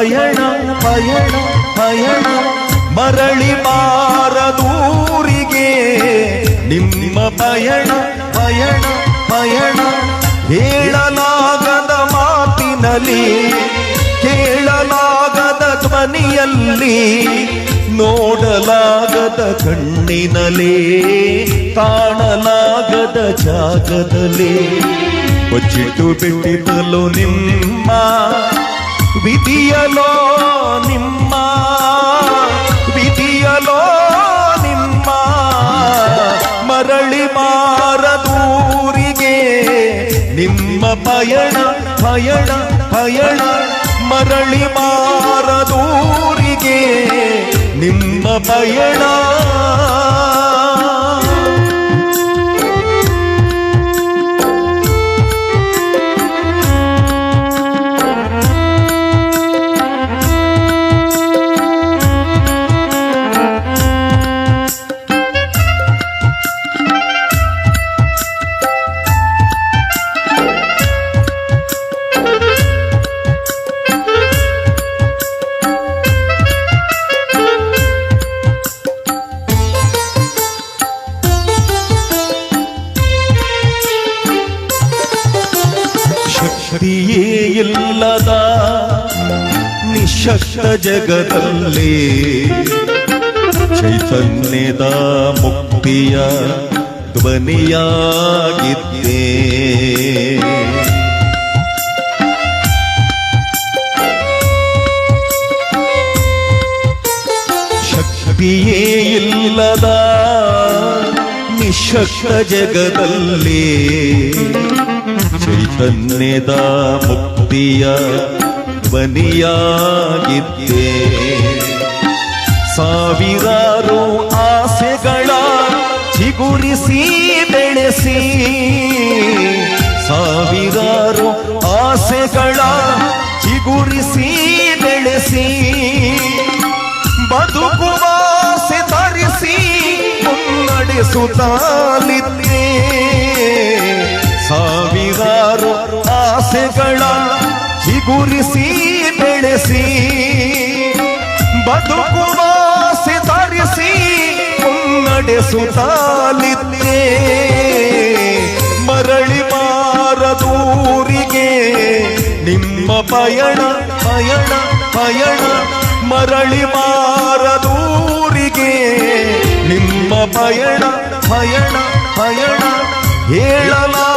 ಪಯಣ ಪಯಣ ಮರಳಿ ಬಾರದೂರಿಗೆ ನಿಮ್ಮ ಪಯಣ ಪಯಣ ಪಯಣ. ಹೇಳಲಾಗದ ಮಾತಿನಲ್ಲಿ, ಕೇಳಲಾಗದ ಧ್ವನಿಯಲ್ಲಿ, ನೋಡಲಾಗದ ಕಣ್ಣಿನಲ್ಲಿ, ಕಾಣಲಾಗದ ಜಾಗದಲ್ಲಿ. ಬಚ್ಚಿಟ್ಟು ಬಿಟ್ಟಿದ್ದಲು ನಿಮ್ಮ ವಿಧಿಯಲೋ ನಿಮ್ಮ ವಿಧಿಯಲೋ ನಿಮ್ಮ. ಮರಳಿ ಮಾರದೂರಿಗೆ ನಿಮ್ಮ ಪಯಣ ಪಯಣ ಪಯಣ. ಮರಳಿ ಮಾರದೂರಿಗೆ ನಿಮ್ಮ ಪಯಣ. ಶಕ್ತಿಯೇ ಇಲ್ಲದ ನಿಶಕ್ತ ಜಗದಲ್ಲಿ ಚೈತನ್ಯದ ಮುಕ್ತಿಯ ಧ್ವನಿಯಾಗಿದ್ದೆ. ಶಕ್ತಿಯೇ ಇಲ್ಲದ ನಿಶಕ್ತ ಜಗದಲ್ಲಿ ಚೈತನ್ಯದ ಮುಕ್ತಿಯ ಬನಿಯಾಗಿದ್ದೆ ಸಾವಿರಾರು ಆಸೆಗಳ ಚಿಗುರಿಸಿ ಬೆಳೆಸಿ. ಸಾವಿರಾರು ಆಸೆಗಳ ಚಿಗುರಿಸಿ ಬೆಳೆಸಿ. ಬದುಕುವಾಸೆ ತರಿಸಿ ಮುನ್ನಡೆಸುತ್ತಾಲಿದ್ದೆ ಆಸೆಗಳ ಚಿಗುರಿಸಿ, ಬೆಳೆಸಿ, ಬದುಕುವ ಆಸೆ ತರಿಸಿ ಮುನ್ನಡೆಸುತ್ತಾಲಿದ್ದೆ ಮರಳಿ ಬಾರದೂರಿಗೆ ನಿಮ್ಮ ಪಯಣ ಪಯಣ ಪಯಣ. ಮರಳಿ ಬಾರದೂರಿಗೆ ನಿಮ್ಮ ಪಯಣ ಪಯಣ ಪಯಣ. ಹೇಳಲಾಗದ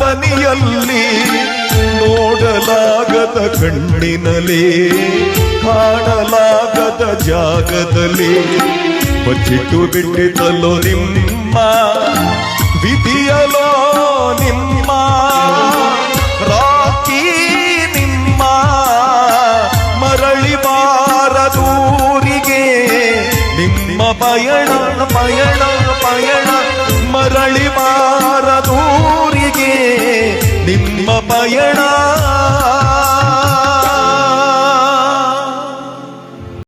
ಧ್ವನಿಯಲ್ಲಿ ನೋಡಲಾಗದ ಕಣ್ಣಿನಲ್ಲಿ, ಕಾಣಲಾಗದ ಜಾಗದಲ್ಲಿ ಬಚ್ಚಿಟ್ಟು ಬಿಟ್ಟಿದ್ದಲ್ಲೋ ನಿಮ್ಮ ವಿಧಿಯಲೋ ನಿಮ್ಮ ರಾಕಿ ನಿಮ್ಮ ಮರಳಿ ಬಾರದೂರಿಗೆ ನಿಮ್ಮ ಪಯಣ ಪಯಣ ಪಯಣ ಮರಳಿ ಬಾರದೂರಿಗೆ ನಿಮ್ಮ ಪಯಣ